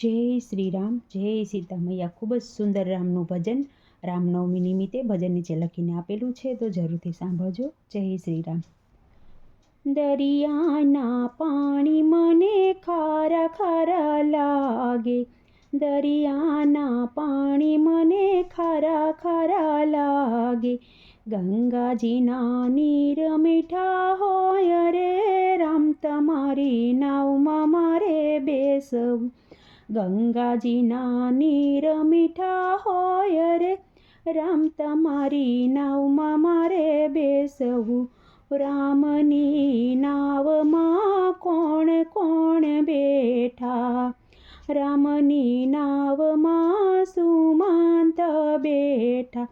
જય શ્રી રામ, જય સીતા મૈયા ખૂબ જ સુંદર રામનું ભજન, રામનવમી નિમિત્તે ભજન નીચે લખીને આપેલું છે, તો જરૂરથી સાંભળજો. જય શ્રી રામ. દરિયાના પાણી મને ખારા ખારા લાગે. દરિયાના પાણી મને ખારા ખારા લાગે. ગંગાજીના નીર મીઠા હોય રે રામ, તમારી નાવમાં મારે બેસવું. ગંગાજીના નીર મીઠા હોય રે. રામ તમારી નાવમાં મારે બેસવું. રામની નાવમાં કોણ કોણ બેઠા? રામની નાવમાં સુમંત બેઠા.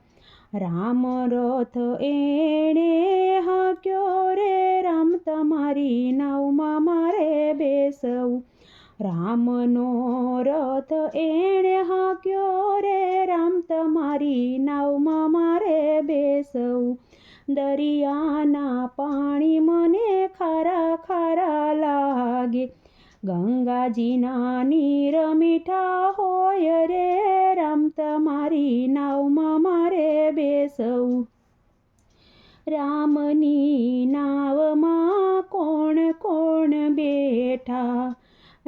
રામ રથ એણે હાક્યો રે. રામ તમારી નાવમાં મારે બેસવું. રામનો રથ એણે હાક્યો રે, રામ, તમારી નાવમાં મારે બેસવું. દરિયાના પાણી મને ખારા ખારા લાગે. ગંગાજીના નીર મીઠા હોય રે, રામ, તમારી નાવમાં મારે બેસવું. રામની નાવમાં કોણ કોણ બેઠા?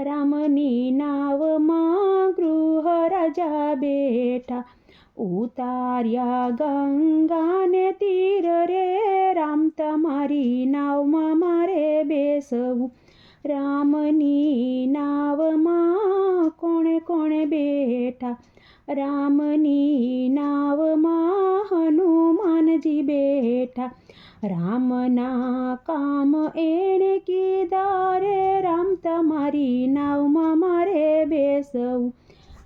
રામની નાવમાં ગૃહ રાજા બેઠા. ઉતાર્યા ગંગાને તીર રે, રામ તમારી નાવમાં મારે બેસવું. રામની નાવમાં કોણે બેઠા? રામની નાવમાં હનુમાનજી બેઠા. રામના કામ એણે કીધા, રે રામ, તમારી નાવમાં મારે બેસવું.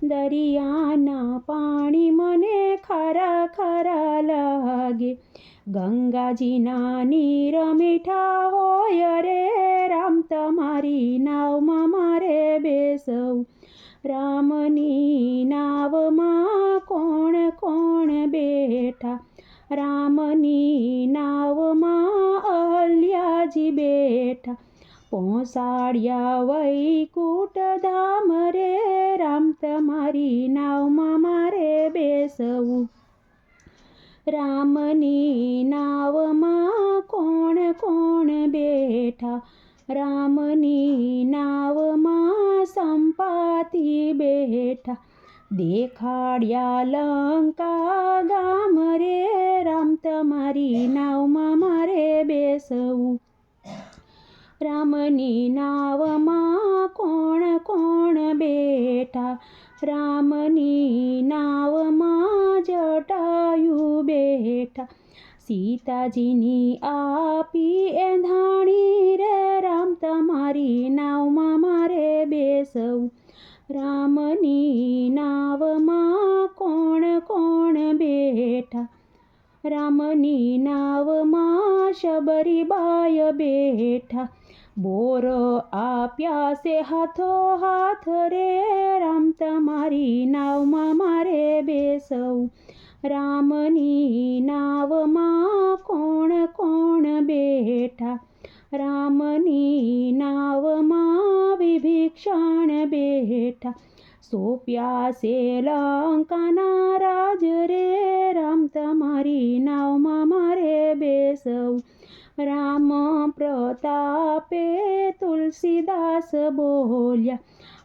દરિયાના પાણી મને ખરા ખરા લાગે. ગંગાજીના નીર મીઠા હોય, રે રામ, તમારી નાવમાં રામની નાવમાં કોણ કોણ બેઠા? રામની નાવમાં અહલ્યાજી બેઠા. પોસાડ્યા વૈકુટ ધામ રે, રામ તમારી નાવમાં મારે બેસવું. રામની નાવમાં કોણ કોણ બેઠા? રામની નાવમાં સંપાતી બેઠા. દેખાડ્યા લંકા ગામ રે રામ તમારી નાવમાં મારે બેસવું. રામની નાવમાં કોણ કોણ બેઠા? રામની નાવમાં જટાયુ બેઠા. સીતાજીની આપી એંધાણી રે, રામ તમારી રામની નાવમાં કોણ કોણ બેઠા? રામની નાવમાં શબરીબાય બેઠા. બોર આપ્યા સે હાથો હાથ રે, રામ તમારી નાવમાં મારે બેસવું. રામની નાવમાં કોણ કોણ બેઠા? રામની નાવમાં વિભીક્ષણ બેઠા. સોપ્યા છે લંકાના રાજ રે, રામ તમારી નાવમાં મારે બેસવું. રામ પ્રતાપે તુલસીદાસ બોલ્યા,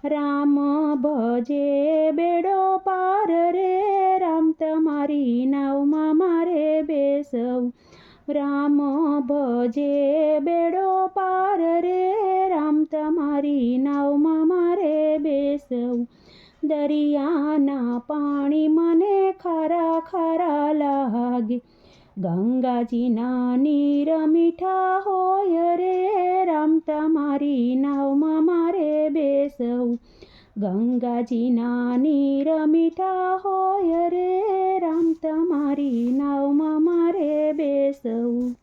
રામ ભજે બેડો પાર રે, રામ તમારી નાવમાં મારે બેસવું. રામ ભજે બેડો પાર રે, રામ તમારી દરિયાના પાણી મને ખરા ખરા લાગે. ગંગાજીના નીર મીઠા હોય રે, રામ તમારી નાવમાં મારે બેસવું. ગંગાજીના નીર મીઠા હોય રે, રામ તમારી નાવમાં મારે બેસવું.